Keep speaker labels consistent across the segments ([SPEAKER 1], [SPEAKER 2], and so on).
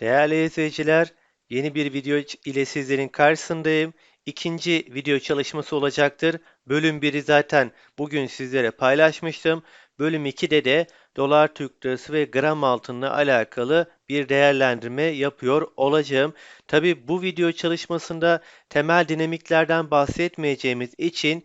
[SPEAKER 1] Değerli izleyiciler, yeni bir video ile sizlerin karşısındayım. İkinci video çalışması olacaktır. Bölüm 1'i zaten bugün sizlere paylaşmıştım. Bölüm 2'de de dolar Türk lirası ve gram altınla alakalı bir değerlendirme yapıyor olacağım. Tabi bu video çalışmasında temel dinamiklerden bahsetmeyeceğimiz için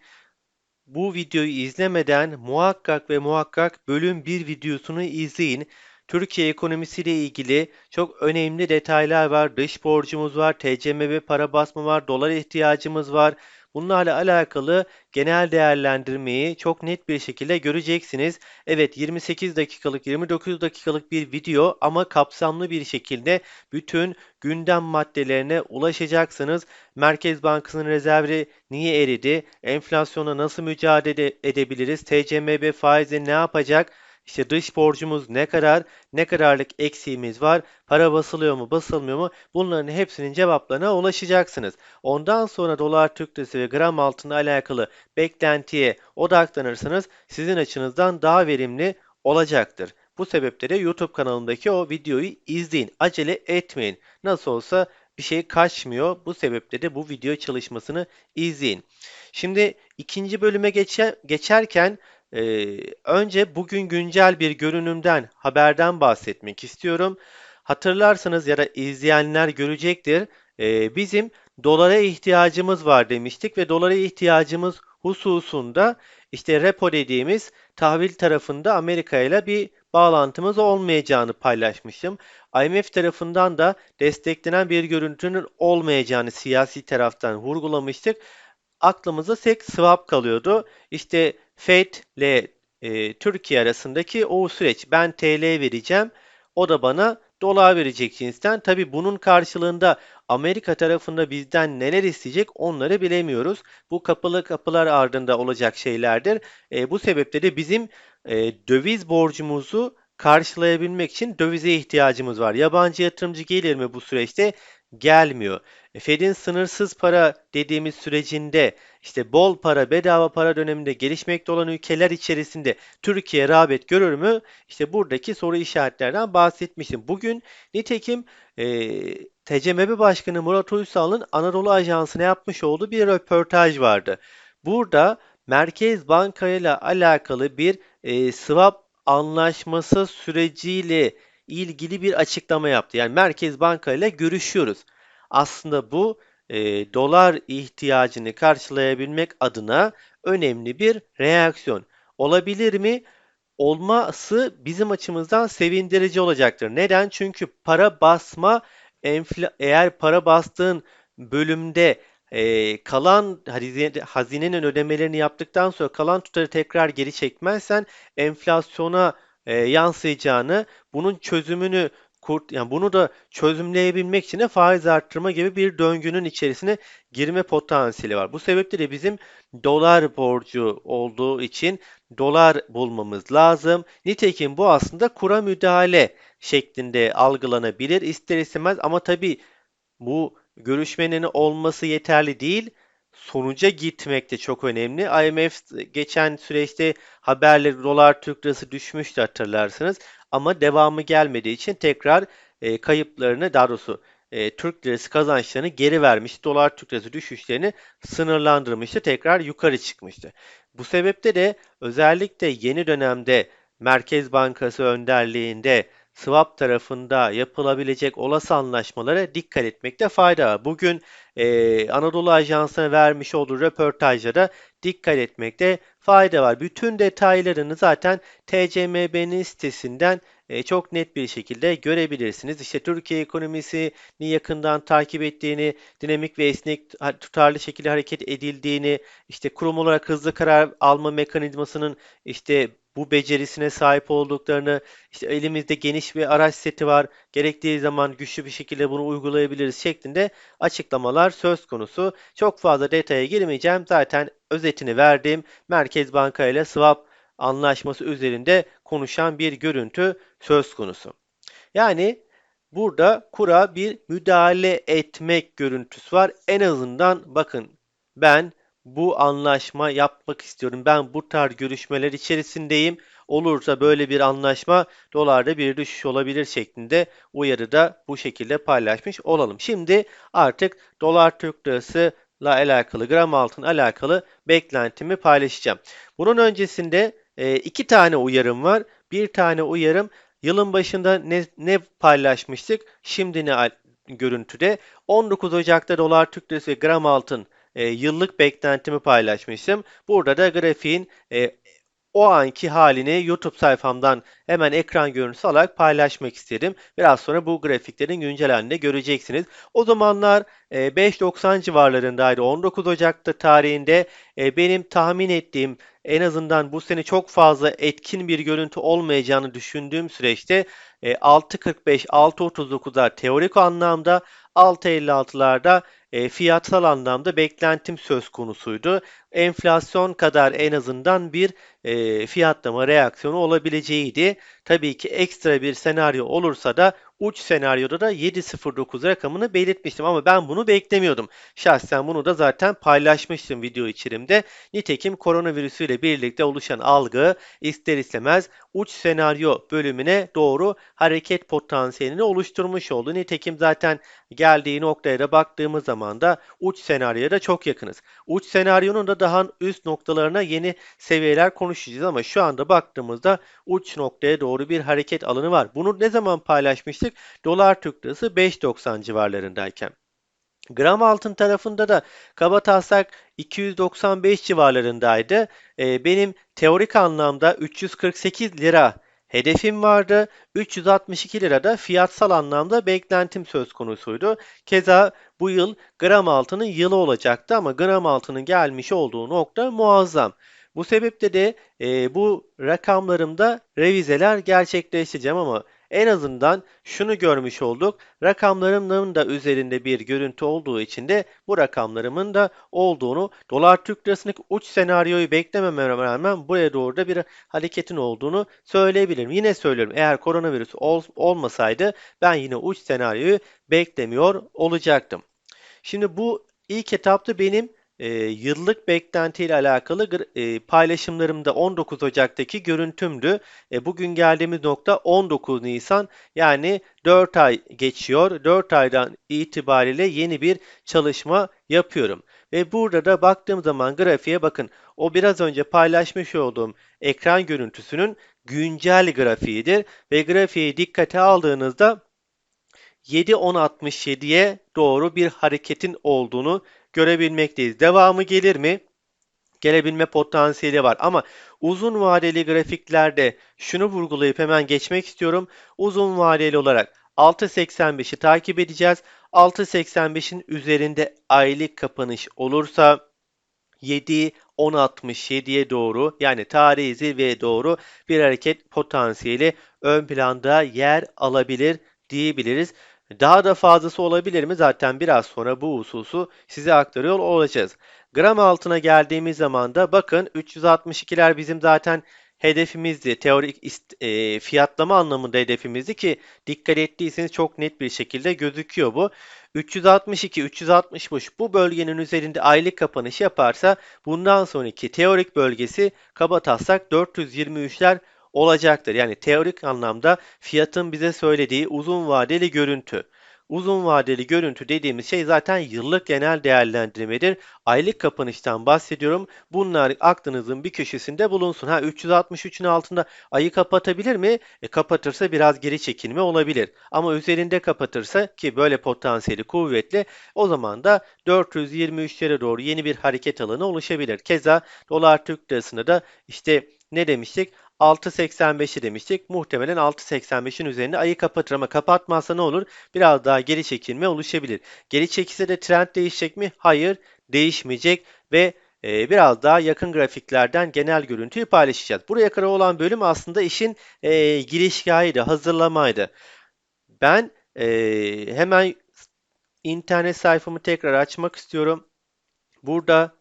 [SPEAKER 1] bu videoyu izlemeden muhakkak ve muhakkak bölüm 1 videosunu izleyin. Türkiye ekonomisiyle ilgili çok önemli detaylar var. Dış borcumuz var, TCMB para basma var, dolar ihtiyacımız var. Bunlarla alakalı genel değerlendirmeyi çok net bir şekilde göreceksiniz. Evet 28 dakikalık 29 dakikalık bir video ama kapsamlı bir şekilde bütün gündem maddelerine ulaşacaksınız. Merkez Bankası'nın rezervi niye eridi? Enflasyona nasıl mücadele edebiliriz? TCMB faizi ne yapacak? İşte dış borcumuz ne kadar, ne kadarlık eksiğimiz var, para basılıyor mu, basılmıyor mu? Bunların hepsinin cevaplarına ulaşacaksınız. Ondan sonra dolar Türk lirası ve gram altına alakalı beklentiye odaklanırsanız sizin açınızdan daha verimli olacaktır. Bu sebeple YouTube kanalımdaki o videoyu izleyin. Acele etmeyin. Nasıl olsa bir şey kaçmıyor. Bu sebeple de bu video çalışmasını izleyin. Şimdi ikinci bölüme geçe, geçerken ee, önce bugün güncel bir görünümden, haberden bahsetmek istiyorum. Hatırlarsanız ya da izleyenler görecektir. Ee, bizim dolara ihtiyacımız var demiştik ve dolara ihtiyacımız hususunda işte repo dediğimiz tahvil tarafında Amerika ile bir bağlantımız olmayacağını paylaşmıştım. IMF tarafından da desteklenen bir görüntünün olmayacağını siyasi taraftan vurgulamıştık. Aklımıza tek swap kalıyordu. İşte Fed ile e, Türkiye arasındaki o süreç. Ben TL vereceğim. O da bana dolar verecek cinsten. Tabi bunun karşılığında Amerika tarafında bizden neler isteyecek onları bilemiyoruz. Bu kapalı kapılar ardında olacak şeylerdir. E, bu sebeple de bizim e, döviz borcumuzu karşılayabilmek için dövize ihtiyacımız var. Yabancı yatırımcı gelir mi bu süreçte? Gelmiyor. E, Fed'in sınırsız para dediğimiz sürecinde işte bol para, bedava para döneminde gelişmekte olan ülkeler içerisinde Türkiye rağbet görür mü? İşte buradaki soru işaretlerden bahsetmiştim. Bugün nitekim e, TCMB Başkanı Murat Uysal'ın Anadolu Ajansı'na yapmış olduğu bir röportaj vardı. Burada Merkez Banka ile alakalı bir e, swap anlaşması süreciyle ilgili bir açıklama yaptı. Yani Merkez Banka ile görüşüyoruz. Aslında bu e, dolar ihtiyacını karşılayabilmek adına önemli bir reaksiyon. Olabilir mi? Olması bizim açımızdan sevindirici olacaktır. Neden? Çünkü para basma eğer para bastığın bölümde e, kalan hazinenin ödemelerini yaptıktan sonra kalan tutarı tekrar geri çekmezsen enflasyona e, yansıyacağını, bunun çözümünü kurt yani bunu da çözümleyebilmek için de faiz arttırma gibi bir döngünün içerisine girme potansiyeli var. Bu sebeple de bizim dolar borcu olduğu için dolar bulmamız lazım. Nitekim bu aslında kura müdahale şeklinde algılanabilir ister istemez ama tabii bu görüşmenin olması yeterli değil sonuca gitmek de çok önemli. IMF geçen süreçte haberleri dolar Türk lirası düşmüştü hatırlarsınız. Ama devamı gelmediği için tekrar e, kayıplarını daha doğrusu e, Türk lirası kazançlarını geri vermişti. Dolar Türk lirası düşüşlerini sınırlandırmıştı. Tekrar yukarı çıkmıştı. Bu sebeple de özellikle yeni dönemde Merkez Bankası önderliğinde swap tarafında yapılabilecek olası anlaşmalara dikkat etmekte fayda var. Bugün e, Anadolu Ajansı'na vermiş olduğu röportajlara dikkat etmekte fayda var. Bütün detaylarını zaten TCMB'nin sitesinden e, çok net bir şekilde görebilirsiniz. İşte Türkiye ekonomisini yakından takip ettiğini, dinamik ve esnek tutarlı şekilde hareket edildiğini, işte kurum olarak hızlı karar alma mekanizmasının işte bu becerisine sahip olduklarını, işte elimizde geniş bir araç seti var, gerektiği zaman güçlü bir şekilde bunu uygulayabiliriz şeklinde açıklamalar söz konusu. Çok fazla detaya girmeyeceğim. Zaten özetini verdim. Merkez Banka ile swap anlaşması üzerinde konuşan bir görüntü söz konusu. Yani burada kura bir müdahale etmek görüntüsü var. En azından bakın ben bu anlaşma yapmak istiyorum. Ben bu tarz görüşmeler içerisindeyim. olursa böyle bir anlaşma dolarda bir düşüş olabilir şeklinde uyarı da bu şekilde paylaşmış olalım. Şimdi artık dolar Türk lirası ile alakalı, gram altın alakalı beklentimi paylaşacağım. Bunun öncesinde e, iki tane uyarım var. Bir tane uyarım yılın başında ne, ne paylaşmıştık? Şimdi ne görüntüde? 19 Ocak'ta dolar Türk lirası ve gram altın e, yıllık beklentimi paylaşmıştım. Burada da grafiğin e, o anki halini YouTube sayfamdan hemen ekran görüntüsü alarak paylaşmak istedim. Biraz sonra bu grafiklerin güncel göreceksiniz. O zamanlar e, 5.90 civarlarındaydı. 19 Ocak'ta tarihinde e, benim tahmin ettiğim en azından bu sene çok fazla etkin bir görüntü olmayacağını düşündüğüm süreçte e, 6.45, 6.39'lar teorik anlamda, 6.56'larda e, fiyatsal anlamda beklentim söz konusuydu. Enflasyon kadar en azından bir e, fiyatlama reaksiyonu olabileceğiydi. Tabii ki ekstra bir senaryo olursa da uç senaryoda da 7.09 rakamını belirtmiştim ama ben bunu beklemiyordum. Şahsen bunu da zaten paylaşmıştım video içerimde. Nitekim koronavirüsüyle birlikte oluşan algı ister istemez uç senaryo bölümüne doğru hareket potansiyelini oluşturmuş oldu. Nitekim zaten geldiği noktaya da baktığımız zaman da uç senaryoya da çok yakınız. Uç senaryonun da daha üst noktalarına yeni seviyeler konuşacağız ama şu anda baktığımızda uç noktaya doğru bir hareket alanı var. Bunu ne zaman paylaşmıştık? Dolar Türk Lirası 5.90 civarlarındayken. Gram altın tarafında da kaba taslak 295 civarlarındaydı. Ee, benim teorik anlamda 348 lira hedefim vardı. 362 lirada fiyatsal anlamda beklentim söz konusuydu. Keza bu yıl gram altının yılı olacaktı ama gram altının gelmiş olduğu nokta muazzam. Bu sebeple de e, bu rakamlarımda revizeler gerçekleştireceğim ama en azından şunu görmüş olduk. Rakamlarımın da üzerinde bir görüntü olduğu için de bu rakamlarımın da olduğunu dolar Türk lirasındaki uç senaryoyu beklememe rağmen buraya doğru da bir hareketin olduğunu söyleyebilirim. Yine söylüyorum eğer koronavirüs ol, olmasaydı ben yine uç senaryoyu beklemiyor olacaktım. Şimdi bu ilk etapta benim e, yıllık beklentiyle alakalı e, paylaşımlarımda 19 Ocak'taki görüntümdü. E, bugün geldiğimiz nokta 19 Nisan yani 4 ay geçiyor. 4 aydan itibariyle yeni bir çalışma yapıyorum. Ve burada da baktığım zaman grafiğe bakın. O biraz önce paylaşmış olduğum ekran görüntüsünün güncel grafiğidir. Ve grafiği dikkate aldığınızda 7.10.67'ye doğru bir hareketin olduğunu görebilmekteyiz. Devamı gelir mi? Gelebilme potansiyeli var ama uzun vadeli grafiklerde şunu vurgulayıp hemen geçmek istiyorum. Uzun vadeli olarak 6.85'i takip edeceğiz. 6.85'in üzerinde aylık kapanış olursa 7 10.67'ye doğru yani tarihi zirveye doğru bir hareket potansiyeli ön planda yer alabilir diyebiliriz. Daha da fazlası olabilir mi? Zaten biraz sonra bu hususu size aktarıyor olacağız. Gram altına geldiğimiz zaman da bakın 362'ler bizim zaten hedefimizdi. Teorik e, fiyatlama anlamında hedefimizdi ki dikkat ettiyseniz çok net bir şekilde gözüküyor bu. 362, 360 bu bölgenin üzerinde aylık kapanış yaparsa bundan sonraki teorik bölgesi kaba taslak 423'ler olacaktır. Yani teorik anlamda fiyatın bize söylediği uzun vadeli görüntü. Uzun vadeli görüntü dediğimiz şey zaten yıllık genel değerlendirmedir. Aylık kapanıştan bahsediyorum. Bunlar aklınızın bir köşesinde bulunsun. Ha 363'ün altında ayı kapatabilir mi? E, kapatırsa biraz geri çekilme olabilir. Ama üzerinde kapatırsa ki böyle potansiyeli kuvvetli o zaman da 423'lere doğru yeni bir hareket alanı oluşabilir. Keza dolar Türk lirasında da işte ne demiştik? 6.85'i demiştik. Muhtemelen 6.85'in üzerinde ayı kapatır ama kapatmazsa ne olur? Biraz daha geri çekilme oluşabilir. Geri çekilse de trend değişecek mi? Hayır, değişmeyecek ve e, biraz daha yakın grafiklerden genel görüntüyü paylaşacağız. Buraya kadar olan bölüm aslında işin e, girişgahıydı, hazırlamaydı. Ben e, hemen internet sayfamı tekrar açmak istiyorum. Burada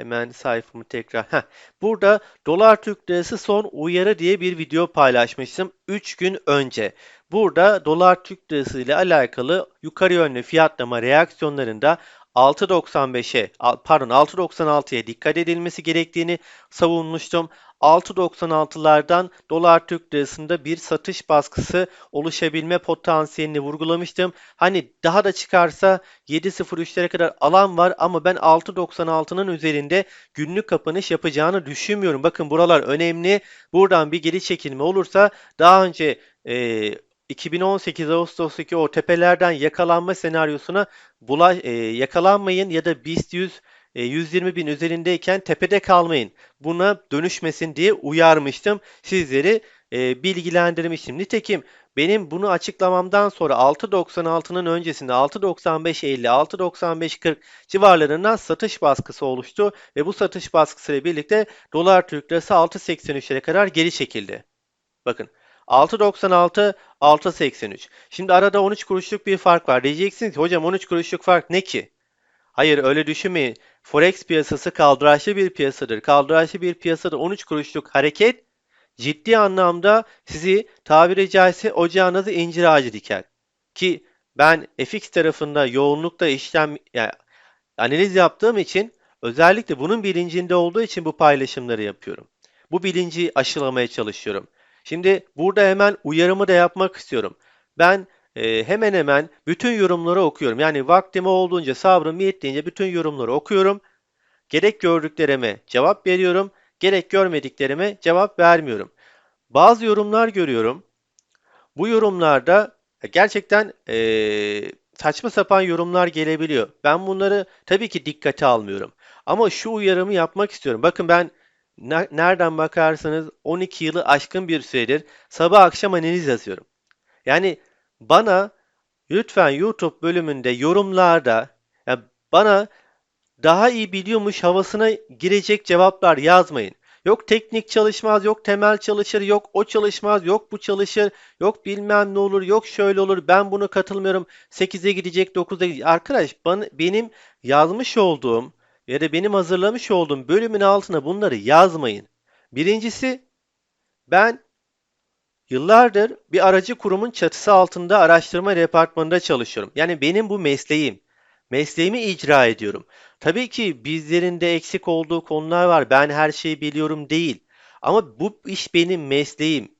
[SPEAKER 1] Hemen sayfamı tekrar. Heh. Burada dolar Türk lirası son uyarı diye bir video paylaşmıştım 3 gün önce. Burada dolar Türk lirası ile alakalı yukarı yönlü fiyatlama reaksiyonlarında 6.95'e al- pardon 6.96'ya dikkat edilmesi gerektiğini savunmuştum. 6.96'lardan dolar Türk lirasında bir satış baskısı oluşabilme potansiyelini vurgulamıştım. Hani daha da çıkarsa 7.03'lere kadar alan var ama ben 6.96'nın üzerinde günlük kapanış yapacağını düşünmüyorum. Bakın buralar önemli. Buradan bir geri çekilme olursa daha önce e, 2018 Ağustos'taki o tepelerden yakalanma senaryosuna bula, e, yakalanmayın ya da BIST 100 e, 120 bin üzerindeyken tepede kalmayın. Buna dönüşmesin diye uyarmıştım. Sizleri e, bilgilendirmiştim. Nitekim benim bunu açıklamamdan sonra 6.96'nın öncesinde 6.95.50, 6.95.40 civarlarından satış baskısı oluştu ve bu satış baskısıyla birlikte dolar Türk lirası 6.83'lere kadar geri çekildi. Bakın 6.96, 6.83. Şimdi arada 13 kuruşluk bir fark var. Diyeceksiniz ki hocam 13 kuruşluk fark ne ki? Hayır öyle düşünmeyin. Forex piyasası kaldıraçlı bir piyasadır. Kaldıraçlı bir piyasada 13 kuruşluk hareket ciddi anlamda sizi tabiri caizse ocağınızı incir ağacı diker. Ki ben FX tarafında yoğunlukta işlem yani analiz yaptığım için özellikle bunun bilincinde olduğu için bu paylaşımları yapıyorum. Bu bilinci aşılamaya çalışıyorum. Şimdi burada hemen uyarımı da yapmak istiyorum. Ben e, hemen hemen bütün yorumları okuyorum. Yani vaktim olduğunca, sabrım yettiğince bütün yorumları okuyorum. Gerek gördüklerime cevap veriyorum, gerek görmediklerime cevap vermiyorum. Bazı yorumlar görüyorum. Bu yorumlarda gerçekten e, saçma sapan yorumlar gelebiliyor. Ben bunları tabii ki dikkate almıyorum. Ama şu uyarımı yapmak istiyorum. Bakın ben ne- nereden bakarsanız 12 yılı aşkın bir süredir sabah akşam analiz yazıyorum. Yani bana lütfen YouTube bölümünde yorumlarda ya bana daha iyi biliyormuş havasına girecek cevaplar yazmayın. Yok teknik çalışmaz, yok temel çalışır, yok o çalışmaz, yok bu çalışır, yok bilmem ne olur, yok şöyle olur, ben bunu katılmıyorum, 8'e gidecek, 9'a gidecek. Arkadaş bana, benim yazmış olduğum ya da benim hazırlamış olduğum bölümün altına bunları yazmayın. Birincisi ben yıllardır bir aracı kurumun çatısı altında araştırma departmanında çalışıyorum. Yani benim bu mesleğim. Mesleğimi icra ediyorum. Tabii ki bizlerinde eksik olduğu konular var. Ben her şeyi biliyorum değil. Ama bu iş benim mesleğim.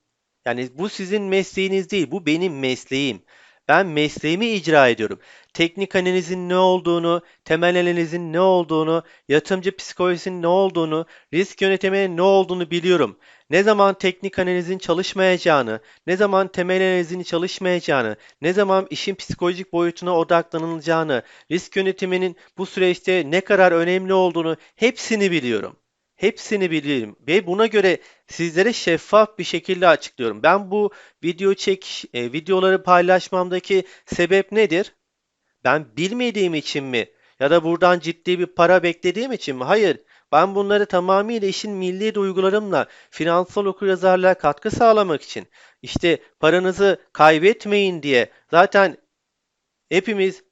[SPEAKER 1] Yani bu sizin mesleğiniz değil, bu benim mesleğim. Ben mesleğimi icra ediyorum. Teknik analizin ne olduğunu, temel analizin ne olduğunu, yatırımcı psikolojisinin ne olduğunu, risk yönetiminin ne olduğunu biliyorum. Ne zaman teknik analizin çalışmayacağını, ne zaman temel analizin çalışmayacağını, ne zaman işin psikolojik boyutuna odaklanılacağını, risk yönetiminin bu süreçte ne kadar önemli olduğunu hepsini biliyorum. Hepsini biliyorum ve buna göre sizlere şeffaf bir şekilde açıklıyorum. Ben bu video çek e, videoları paylaşmamdaki sebep nedir? Ben bilmediğim için mi? Ya da buradan ciddi bir para beklediğim için mi? Hayır. Ben bunları tamamıyla işin milli duygularımla, finansal okuryazarlığa katkı sağlamak için, işte paranızı kaybetmeyin diye zaten hepimiz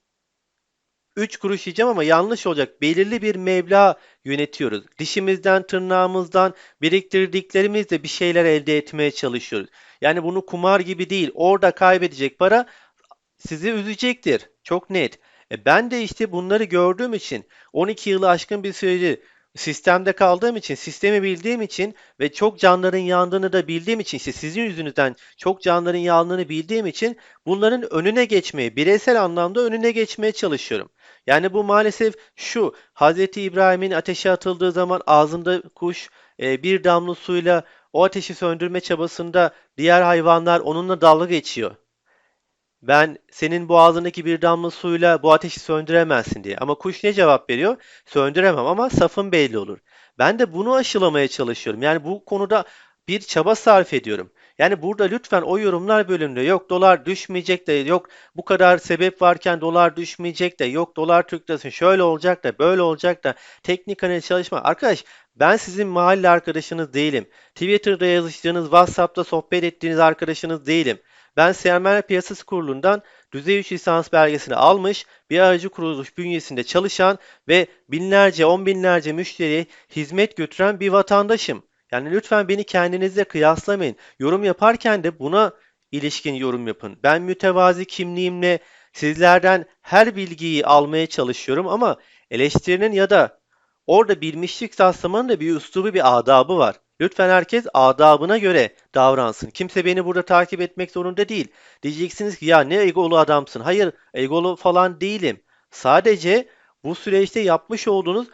[SPEAKER 1] 3 kuruş yiyeceğim ama yanlış olacak. Belirli bir meblağ yönetiyoruz. Dişimizden, tırnağımızdan biriktirdiklerimizle bir şeyler elde etmeye çalışıyoruz. Yani bunu kumar gibi değil. Orada kaybedecek para sizi üzecektir. Çok net. E ben de işte bunları gördüğüm için 12 yılı aşkın bir süredir sistemde kaldığım için, sistemi bildiğim için ve çok canların yandığını da bildiğim için, işte sizin yüzünüzden çok canların yandığını bildiğim için bunların önüne geçmeye, bireysel anlamda önüne geçmeye çalışıyorum. Yani bu maalesef şu, Hz. İbrahim'in ateşe atıldığı zaman ağzında kuş e, bir damla suyla o ateşi söndürme çabasında diğer hayvanlar onunla dalga geçiyor. Ben senin boğazındaki bir damla suyla bu ateşi söndüremezsin diye. Ama kuş ne cevap veriyor? Söndüremem ama safın belli olur. Ben de bunu aşılamaya çalışıyorum. Yani bu konuda bir çaba sarf ediyorum. Yani burada lütfen o yorumlar bölümünde yok dolar düşmeyecek de yok bu kadar sebep varken dolar düşmeyecek de yok dolar Türk lirası şöyle olacak da böyle olacak da teknik analiz çalışma. Arkadaş ben sizin mahalle arkadaşınız değilim. Twitter'da yazıştığınız, WhatsApp'ta sohbet ettiğiniz arkadaşınız değilim. Ben Sermaye Piyasası Kurulu'ndan düzey 3 lisans belgesini almış, bir aracı kuruluş bünyesinde çalışan ve binlerce, on binlerce müşteriye hizmet götüren bir vatandaşım. Yani lütfen beni kendinizle kıyaslamayın. Yorum yaparken de buna ilişkin yorum yapın. Ben mütevazi kimliğimle Sizlerden her bilgiyi almaya çalışıyorum ama eleştirinin ya da orada bilmişlik taslamanın da bir üslubu, bir adabı var. Lütfen herkes adabına göre davransın. Kimse beni burada takip etmek zorunda değil. Diyeceksiniz ki ya ne egolu adamsın. Hayır, egolu falan değilim. Sadece bu süreçte yapmış olduğunuz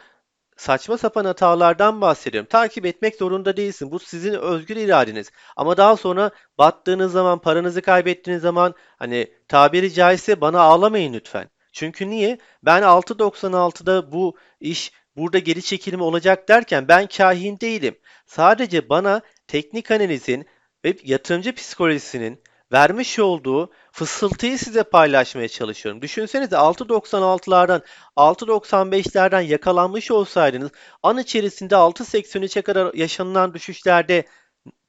[SPEAKER 1] saçma sapan hatalardan bahsediyorum. Takip etmek zorunda değilsin. Bu sizin özgür iradeniz. Ama daha sonra battığınız zaman, paranızı kaybettiğiniz zaman hani tabiri caizse bana ağlamayın lütfen. Çünkü niye? Ben 6.96'da bu iş burada geri çekilme olacak derken ben kahin değilim. Sadece bana teknik analizin ve yatırımcı psikolojisinin vermiş olduğu fısıltıyı size paylaşmaya çalışıyorum. Düşünsenize 6.96'lardan 6.95'lerden yakalanmış olsaydınız an içerisinde 6.83'e kadar yaşanılan düşüşlerde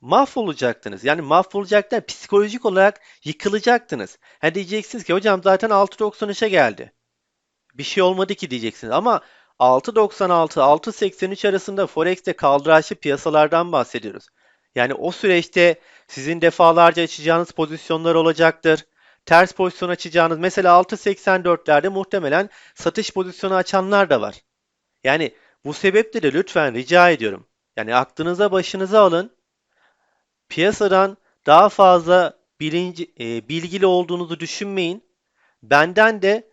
[SPEAKER 1] mahvolacaktınız. Yani mahvolacaktınız. Psikolojik olarak yıkılacaktınız. Ha diyeceksiniz ki hocam zaten 6.93'e geldi. Bir şey olmadı ki diyeceksiniz. Ama 6.96-6.83 arasında Forex'te kaldıraçlı piyasalardan bahsediyoruz. Yani o süreçte sizin defalarca açacağınız pozisyonlar olacaktır. Ters pozisyon açacağınız mesela 6.84'lerde muhtemelen satış pozisyonu açanlar da var. Yani bu sebeple de lütfen rica ediyorum. Yani aklınıza başınıza alın. Piyasadan daha fazla bilinci, e, bilgili olduğunuzu düşünmeyin. Benden de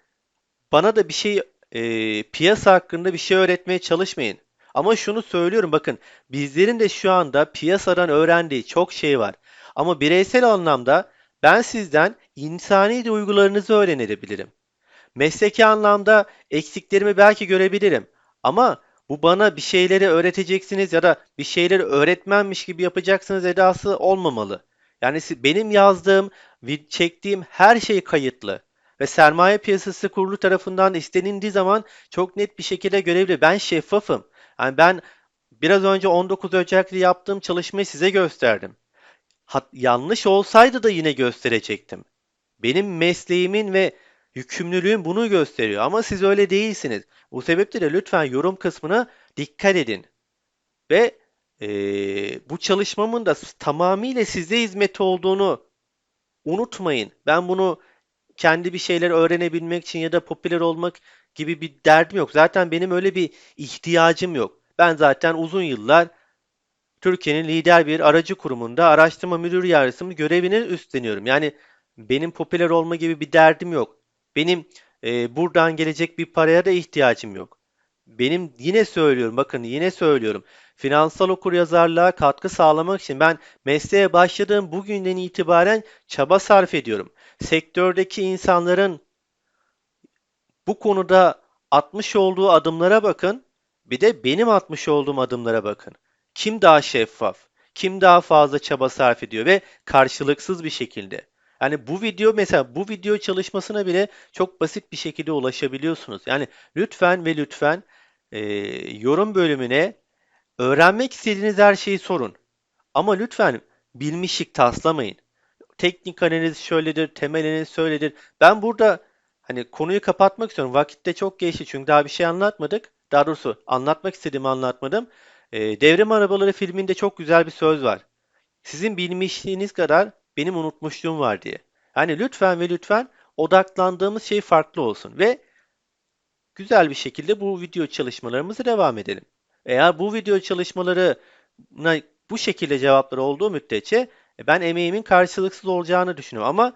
[SPEAKER 1] bana da bir şey e, piyasa hakkında bir şey öğretmeye çalışmayın. Ama şunu söylüyorum bakın bizlerin de şu anda piyasadan öğrendiği çok şey var. Ama bireysel anlamda ben sizden insani duygularınızı öğrenebilirim. Mesleki anlamda eksiklerimi belki görebilirim. Ama bu bana bir şeyleri öğreteceksiniz ya da bir şeyleri öğretmenmiş gibi yapacaksınız edası olmamalı. Yani benim yazdığım, çektiğim her şey kayıtlı. Ve sermaye piyasası kurulu tarafından istenildiği zaman çok net bir şekilde görebilir. Ben şeffafım. Yani ben biraz önce 19 Ocak'ta yaptığım çalışmayı size gösterdim. Hat, yanlış olsaydı da yine gösterecektim. Benim mesleğimin ve yükümlülüğüm bunu gösteriyor ama siz öyle değilsiniz. Bu sebeple lütfen yorum kısmına dikkat edin. Ve e, bu çalışmamın da tamamıyla size hizmeti olduğunu unutmayın. Ben bunu kendi bir şeyler öğrenebilmek için ya da popüler olmak gibi bir derdim yok. Zaten benim öyle bir ihtiyacım yok. Ben zaten uzun yıllar Türkiye'nin lider bir aracı kurumunda araştırma müdür yardımcısı görevini üstleniyorum. Yani benim popüler olma gibi bir derdim yok. Benim e, buradan gelecek bir paraya da ihtiyacım yok. Benim yine söylüyorum, bakın yine söylüyorum. Finansal okuryazarlığa katkı sağlamak için ben mesleğe başladığım bugünden itibaren çaba sarf ediyorum. Sektördeki insanların bu konuda atmış olduğu adımlara bakın. Bir de benim atmış olduğum adımlara bakın. Kim daha şeffaf? Kim daha fazla çaba sarf ediyor ve karşılıksız bir şekilde. Yani bu video mesela bu video çalışmasına bile çok basit bir şekilde ulaşabiliyorsunuz. Yani lütfen ve lütfen e, yorum bölümüne öğrenmek istediğiniz her şeyi sorun. Ama lütfen bilmişlik taslamayın. Teknik analiz şöyledir, temel analiz şöyledir. Ben burada hani konuyu kapatmak istiyorum. Vakit de çok geçti çünkü daha bir şey anlatmadık. Daha doğrusu anlatmak istediğimi anlatmadım. E, Devrim Arabaları filminde çok güzel bir söz var. Sizin bilmişliğiniz kadar benim unutmuşluğum var diye. Yani lütfen ve lütfen odaklandığımız şey farklı olsun ve güzel bir şekilde bu video çalışmalarımızı devam edelim. Eğer bu video çalışmalarına bu şekilde cevaplar olduğu müddetçe e, ben emeğimin karşılıksız olacağını düşünüyorum. Ama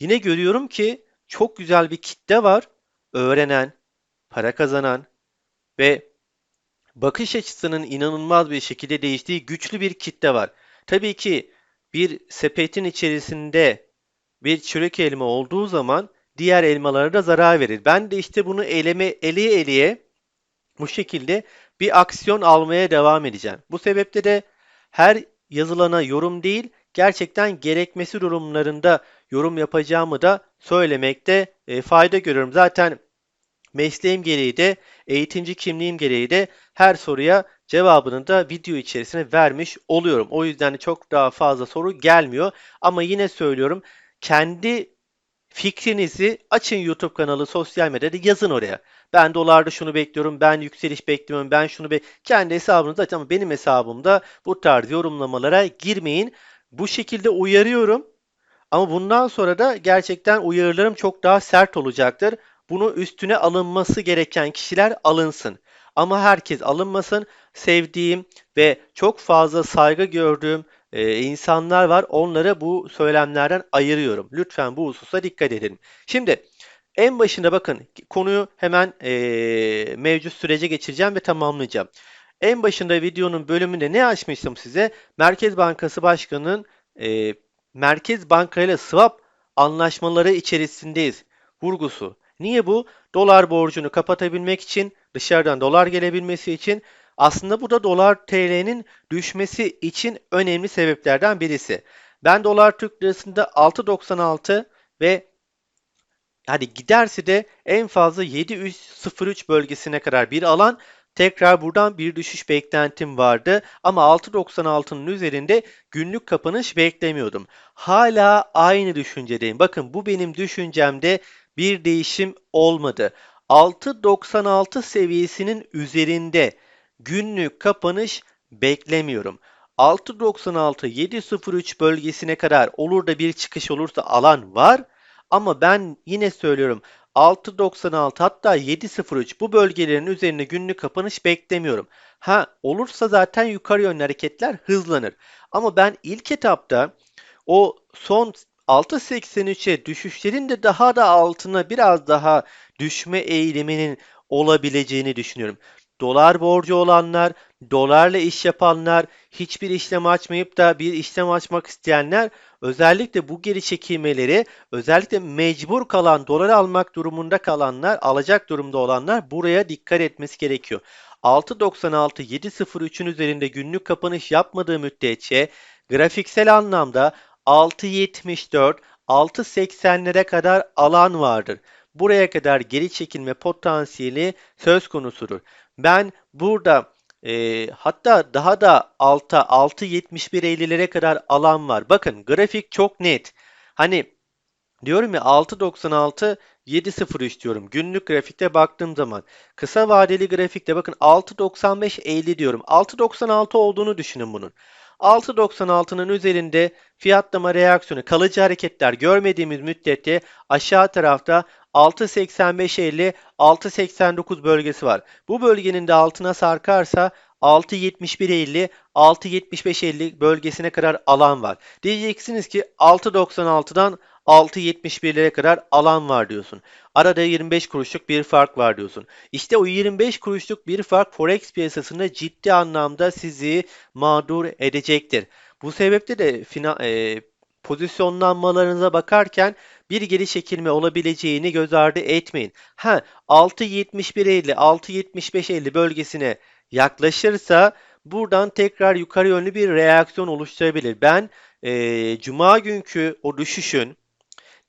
[SPEAKER 1] yine görüyorum ki çok güzel bir kitle var. Öğrenen, para kazanan ve bakış açısının inanılmaz bir şekilde değiştiği güçlü bir kitle var. Tabii ki bir sepetin içerisinde bir çürük elma olduğu zaman diğer elmalara da zarar verir. Ben de işte bunu eleme, eleye eleye bu şekilde bir aksiyon almaya devam edeceğim. Bu sebeple de her yazılana yorum değil, gerçekten gerekmesi durumlarında yorum yapacağımı da söylemekte e, fayda görüyorum. Zaten mesleğim gereği de, eğitimci kimliğim gereği de her soruya cevabını da video içerisine vermiş oluyorum. O yüzden de çok daha fazla soru gelmiyor. Ama yine söylüyorum, kendi fikrinizi açın YouTube kanalı, sosyal medyada yazın oraya. Ben dolarda şunu bekliyorum, ben yükseliş bekliyorum, ben şunu be kendi hesabınızda açın ama benim hesabımda bu tarz yorumlamalara girmeyin. Bu şekilde uyarıyorum. Ama bundan sonra da gerçekten uyarılarım çok daha sert olacaktır. Bunu üstüne alınması gereken kişiler alınsın. Ama herkes alınmasın. Sevdiğim ve çok fazla saygı gördüğüm e, insanlar var. Onları bu söylemlerden ayırıyorum. Lütfen bu hususa dikkat edin. Şimdi en başında bakın konuyu hemen e, mevcut sürece geçireceğim ve tamamlayacağım. En başında videonun bölümünde ne açmıştım size? Merkez Bankası Başkanı'nın e, Merkez Banka ile swap anlaşmaları içerisindeyiz vurgusu. Niye bu? Dolar borcunu kapatabilmek için, dışarıdan dolar gelebilmesi için aslında bu da dolar TL'nin düşmesi için önemli sebeplerden birisi. Ben dolar Türk lirasında 6.96 ve hadi giderse de en fazla 7.03 bölgesine kadar bir alan Tekrar buradan bir düşüş beklentim vardı ama 6.96'nın üzerinde günlük kapanış beklemiyordum. Hala aynı düşüncedeyim. Bakın bu benim düşüncemde bir değişim olmadı. 6.96 seviyesinin üzerinde günlük kapanış beklemiyorum. 6.96-7.03 bölgesine kadar olur da bir çıkış olursa alan var. Ama ben yine söylüyorum 6.96 hatta 7.03 bu bölgelerin üzerine günlük kapanış beklemiyorum. Ha olursa zaten yukarı yönlü hareketler hızlanır. Ama ben ilk etapta o son 6.83'e düşüşlerin de daha da altına biraz daha düşme eğiliminin olabileceğini düşünüyorum. Dolar borcu olanlar, dolarla iş yapanlar, hiçbir işlem açmayıp da bir işlem açmak isteyenler özellikle bu geri çekilmeleri, özellikle mecbur kalan dolar almak durumunda kalanlar, alacak durumda olanlar buraya dikkat etmesi gerekiyor. 6.96 7.03'ün üzerinde günlük kapanış yapmadığı müddetçe grafiksel anlamda 6.74 6.80'lere kadar alan vardır. Buraya kadar geri çekilme potansiyeli söz konusudur. Ben burada e, hatta daha da alta 6.71.50'lere kadar alan var. Bakın grafik çok net. Hani diyorum ya 6.96 7.03 diyorum. Günlük grafikte baktığım zaman kısa vadeli grafikte bakın 6.95.50 diyorum. 6.96 olduğunu düşünün bunun. 6.96'nın üzerinde fiyatlama reaksiyonu kalıcı hareketler görmediğimiz müddetçe aşağı tarafta 6.85.50 6.89 bölgesi var. Bu bölgenin de altına sarkarsa 6.71.50 6.75.50 bölgesine kadar alan var. Diyeceksiniz ki 6.96'dan 6.71'lere kadar alan var diyorsun. Arada 25 kuruşluk bir fark var diyorsun. İşte o 25 kuruşluk bir fark forex piyasasında ciddi anlamda sizi mağdur edecektir. Bu sebeple de fina, e, pozisyonlanmalarınıza bakarken bir geri çekilme olabileceğini göz ardı etmeyin. Ha 6.71.50 6.75.50 bölgesine yaklaşırsa buradan tekrar yukarı yönlü bir reaksiyon oluşturabilir. Ben e, cuma günkü o düşüşün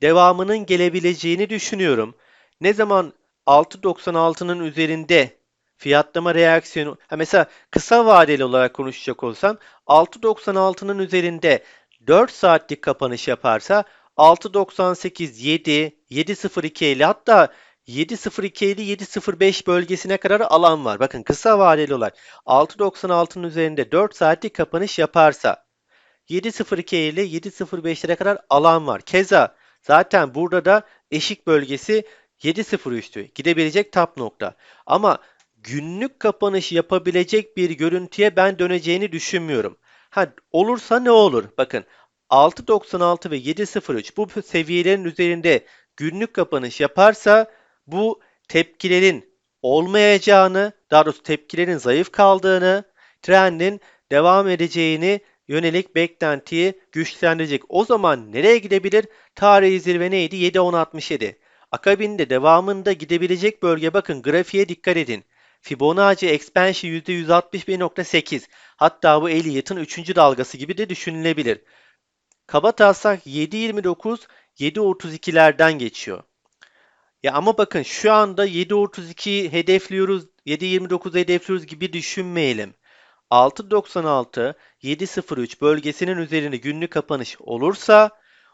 [SPEAKER 1] devamının gelebileceğini düşünüyorum. Ne zaman 6.96'nın üzerinde fiyatlama reaksiyonu ha mesela kısa vadeli olarak konuşacak olsam 6.96'nın üzerinde 4 saatlik kapanış yaparsa 6.98 7 7.02 50 hatta 7.02 50 7.05 bölgesine kadar alan var. Bakın kısa vadeli olarak 6.96'nın üzerinde 4 saatlik kapanış yaparsa 7.02 ile 7.05'lere kadar alan var. Keza zaten burada da eşik bölgesi 7.03'tü. Gidebilecek tap nokta. Ama günlük kapanış yapabilecek bir görüntüye ben döneceğini düşünmüyorum. Ha olursa ne olur? Bakın 6.96 ve 7.03 bu seviyelerin üzerinde günlük kapanış yaparsa bu tepkilerin olmayacağını, daha doğrusu tepkilerin zayıf kaldığını, trendin devam edeceğini yönelik beklentiyi güçlendirecek. O zaman nereye gidebilir? Tarihi zirve neydi? 7.10.67. Akabinde devamında gidebilecek bölge bakın grafiğe dikkat edin. Fibonacci expansion %161.8 hatta bu Elliot'ın 3. dalgası gibi de düşünülebilir. Kaba taslak 7.29 7.32'lerden geçiyor. Ya ama bakın şu anda 7.32 hedefliyoruz, 7.29 hedefliyoruz gibi düşünmeyelim. 6.96 7.03 bölgesinin üzerinde günlük kapanış olursa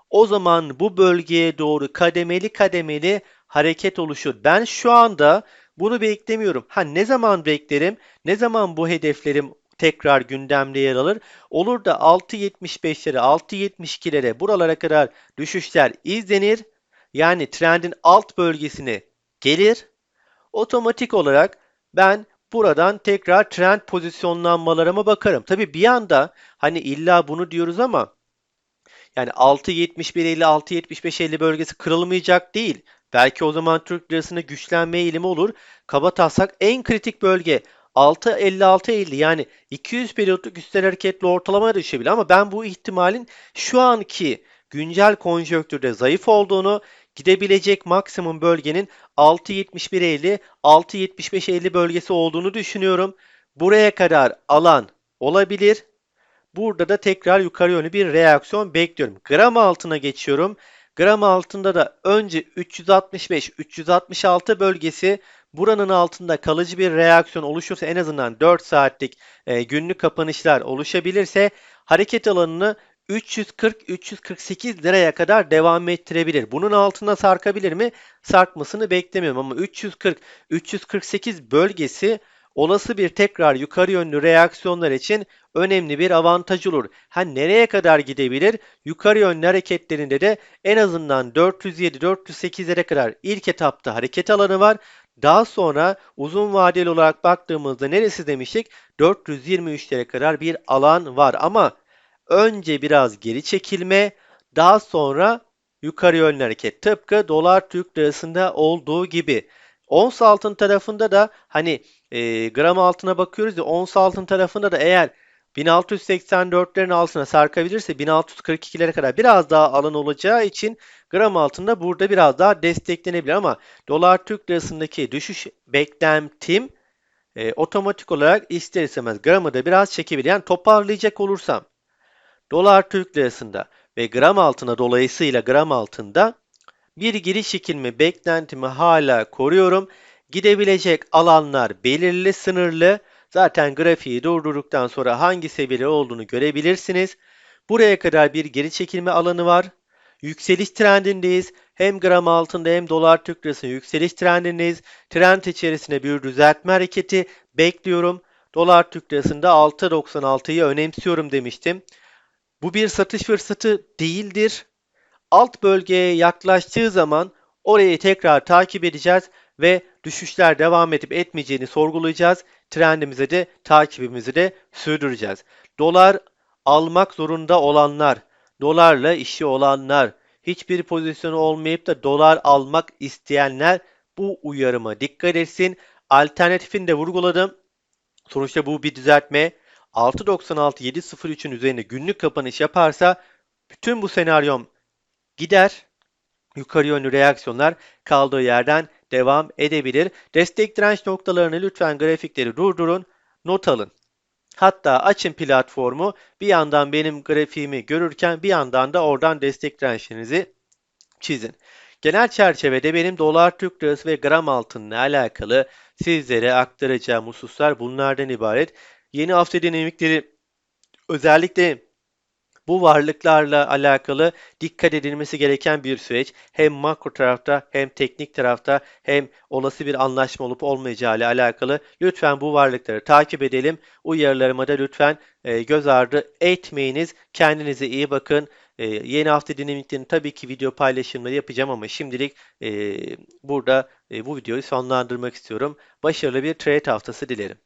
[SPEAKER 1] o zaman bu bölgeye doğru kademeli kademeli hareket oluşur. Ben şu anda bunu beklemiyorum. Ha ne zaman beklerim? Ne zaman bu hedeflerim tekrar gündemde yer alır. Olur da 6.75'lere, 6.72'lere buralara kadar düşüşler izlenir. Yani trendin alt bölgesine gelir. Otomatik olarak ben buradan tekrar trend pozisyonlanmalarıma bakarım. Tabii bir anda hani illa bunu diyoruz ama yani 6.71 50 6.75 50 bölgesi kırılmayacak değil. Belki o zaman Türk lirasında güçlenme eğilimi olur. Kaba taslak en kritik bölge 6.56-50 yani 200 periyotluk üstel hareketli ortalamaya düşebilir ama ben bu ihtimalin şu anki güncel konjonktürde zayıf olduğunu gidebilecek maksimum bölgenin 6.71-50 6.75-50 bölgesi olduğunu düşünüyorum. Buraya kadar alan olabilir. Burada da tekrar yukarı yönlü bir reaksiyon bekliyorum. Gram altına geçiyorum. Gram altında da önce 365-366 bölgesi buranın altında kalıcı bir reaksiyon oluşursa en azından 4 saatlik e, günlük kapanışlar oluşabilirse hareket alanını 340-348 liraya kadar devam ettirebilir. Bunun altına sarkabilir mi? Sarkmasını beklemiyorum ama 340-348 bölgesi olası bir tekrar yukarı yönlü reaksiyonlar için önemli bir avantaj olur. Ha nereye kadar gidebilir? Yukarı yönlü hareketlerinde de en azından 407-408'lere kadar ilk etapta hareket alanı var. Daha sonra uzun vadeli olarak baktığımızda neresi demiştik? 423'lere kadar bir alan var ama önce biraz geri çekilme, daha sonra yukarı yönlü hareket. Tıpkı dolar Türk lirasında olduğu gibi. Ons altın tarafında da hani e, gram altına bakıyoruz ya ons altın tarafında da eğer 1684'lerin altına sarkabilirse 1642'lere kadar biraz daha alan olacağı için gram altında burada biraz daha desteklenebilir ama dolar Türk lirasındaki düşüş beklentim e, otomatik olarak ister istemez gramı da biraz çekebilir. Yani toparlayacak olursam dolar Türk lirasında ve gram altına dolayısıyla gram altında bir giriş çekilme beklentimi hala koruyorum. Gidebilecek alanlar belirli, sınırlı. Zaten grafiği durdurduktan sonra hangi seviyede olduğunu görebilirsiniz. Buraya kadar bir geri çekilme alanı var. Yükseliş trendindeyiz. Hem gram altında hem dolar Türk lirasında yükseliş trendindeyiz. Trend içerisinde bir düzeltme hareketi bekliyorum. Dolar Türk lirasında 6.96'yı önemsiyorum demiştim. Bu bir satış fırsatı değildir. Alt bölgeye yaklaştığı zaman orayı tekrar takip edeceğiz ve düşüşler devam edip etmeyeceğini sorgulayacağız. Trendimize de takibimizi de sürdüreceğiz. Dolar almak zorunda olanlar, dolarla işi olanlar, hiçbir pozisyonu olmayıp da dolar almak isteyenler bu uyarıma dikkat etsin. Alternatifini de vurguladım. Sonuçta bu bir düzeltme. 6.96-7.03'ün üzerinde günlük kapanış yaparsa bütün bu senaryom gider. Yukarı yönlü reaksiyonlar kaldığı yerden devam edebilir. Destek direnç noktalarını lütfen grafikleri durdurun, not alın. Hatta açın platformu bir yandan benim grafiğimi görürken bir yandan da oradan destek dirençlerinizi çizin. Genel çerçevede benim dolar Türk lirası ve gram altınla alakalı sizlere aktaracağım hususlar bunlardan ibaret. Yeni hafta dinamikleri özellikle bu varlıklarla alakalı dikkat edilmesi gereken bir süreç. Hem makro tarafta hem teknik tarafta hem olası bir anlaşma olup olmayacağı ile alakalı lütfen bu varlıkları takip edelim. Uyarılarıma da lütfen e, göz ardı etmeyiniz. Kendinize iyi bakın. E, yeni hafta dinamiklerini tabii ki video paylaşımları yapacağım ama şimdilik e, burada bu videoyu sonlandırmak istiyorum. Başarılı bir trade haftası dilerim.